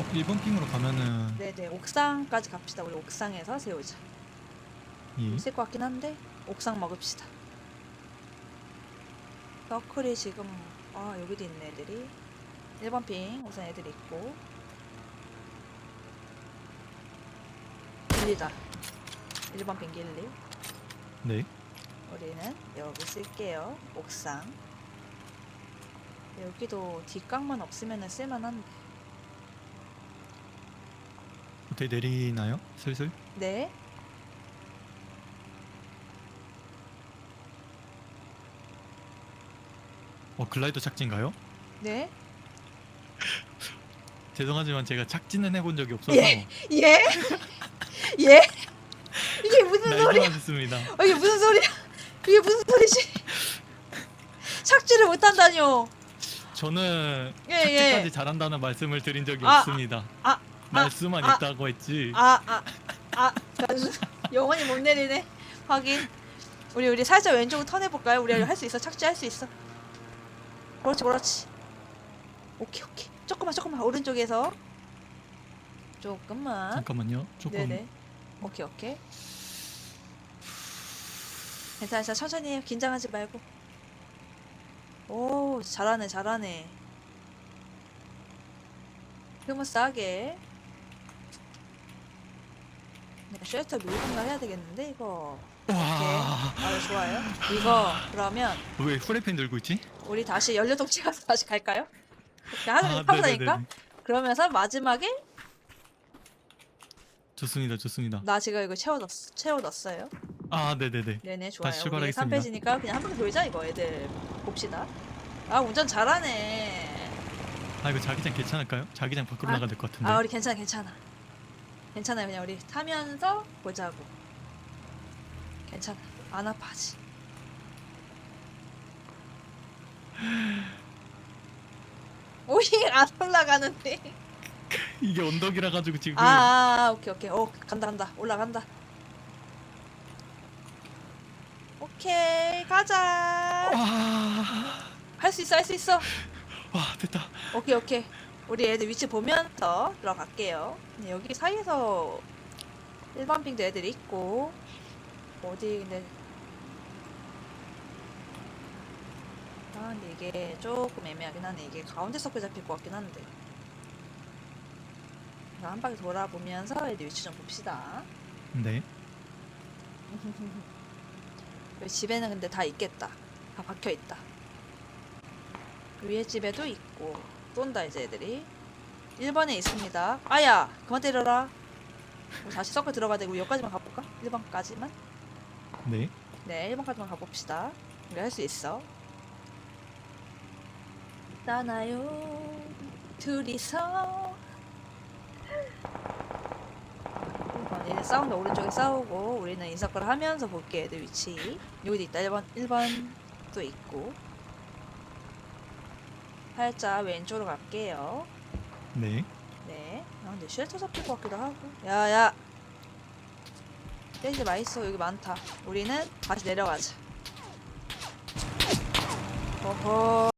어, 1번 핑으로 가면은 네네 옥상까지 갑시다. 우리 옥상에서 세우자. 예. 있을 것 같긴 한데 옥상 먹읍시다. 서클이 지금 아 여기도 있네 애들이 1번 핑 우선 애들 이 있고 길리다 1번 핑 길리 네. 우리는 여기 쓸게요 옥상 여기도 뒷각만 없으면 쓸만한데 어떻게 내리나요? 슬슬? 네 어 글라이더 착지인가요? 네? 죄송하지만 제가 착지는 해본 적이 없어서 예? 예? 예? 이게 무슨 소리야 날개만 듣습니다. 어, 이게 무슨 소리야? 이게 무슨 소리지? 착지를 못한다뇨. 저는 예, 착지까지 예. 잘한다는 말씀을 드린 적이 아, 없습니다. 아, 말씀만 아. 있다고 했지. 아, 아, 아, 변수. 영원히 못 내리네. 확인. 우리 우리 살짝 왼쪽으로 턴 해볼까요? 우리 할 수 있어. 착지할 수 있어. 그렇지, 그렇지. 오케이, 오케이. 조금만, 조금만 오른쪽에서. 조금만. 잠깐만요. 조금 네네. 오케이, 오케이. 괜찮아, 괜찮아. 천천히 해요. 긴장하지 말고. 오, 잘하네, 잘하네. 흐뭇하게. 내가 쉘터 밀분가 해야 되겠는데, 이거. 와. 아, 좋아요. 이거, 그러면, 왜 후레펜 들고 있지? 우리 다시 연료동치 가서 다시 갈까요? 하늘에 아, 타고 네네네네. 다니까? 그러면서 마지막에, 좋습니다. 좋습니다. 나 지금 이거 채워 넣, 채워 넣었어요. 아, 네네네. 네네 좋아요. 다시 우리 출발하겠습니다. 3페이지니까 그냥 한 번 돌자 이거 애들 봅시다. 아 운전 잘하네. 아, 이거 자기장 괜찮을까요? 자기장 밖으로 아, 나가야 될 것 같은데. 아 우리 괜찮아 괜찮아. 괜찮아요 그냥 우리 타면서 보자고. 괜찮아 안 아파지. 오이 안 올라가는데. 이게 언덕이라 가지고 지금 아, 아, 아 오케이 오케이. 오 간다 간다 올라간다. 오케이 가자. 와. 할 수 있어 할 수 있어. 와, 됐다. 오케이 오케이 우리 애들 위치 보면서 들어갈게요. 네, 여기 사이에서 일반 핑도 애들이 있고 어디 근데 아 근데 이게 조금 애매하긴 하네. 이게 가운데 서클 잡힐 것 같긴 한데. 자, 한 바퀴 돌아보면서 애들 위치 좀 봅시다. 네. 집에는 근데 다 있겠다. 다 박혀 있다. 위에 집에도 있고 쏜다 이제 애들이. 1번에 있습니다. 아야 그만 때려라. 우리 다시 서클 들어가야 되고 여기까지만 가볼까? 1번까지만? 네. 네 1번까지만 가봅시다. 우리 할 수 있어. 떠나요. 둘이서. 1번 얘네 싸운다 오른쪽에 싸우고 우리는 인서클 하면서 볼게 애들 위치. 여기도 있다. 1번 1번도 있고 살짝 왼쪽으로 갈게요 네. 네. 아, 근데 쉘터 잡힐 것 같기도 하고. 야, 야. 떼지 마 있어. 여기 많다. 우리는 다시 내려가자. 어허.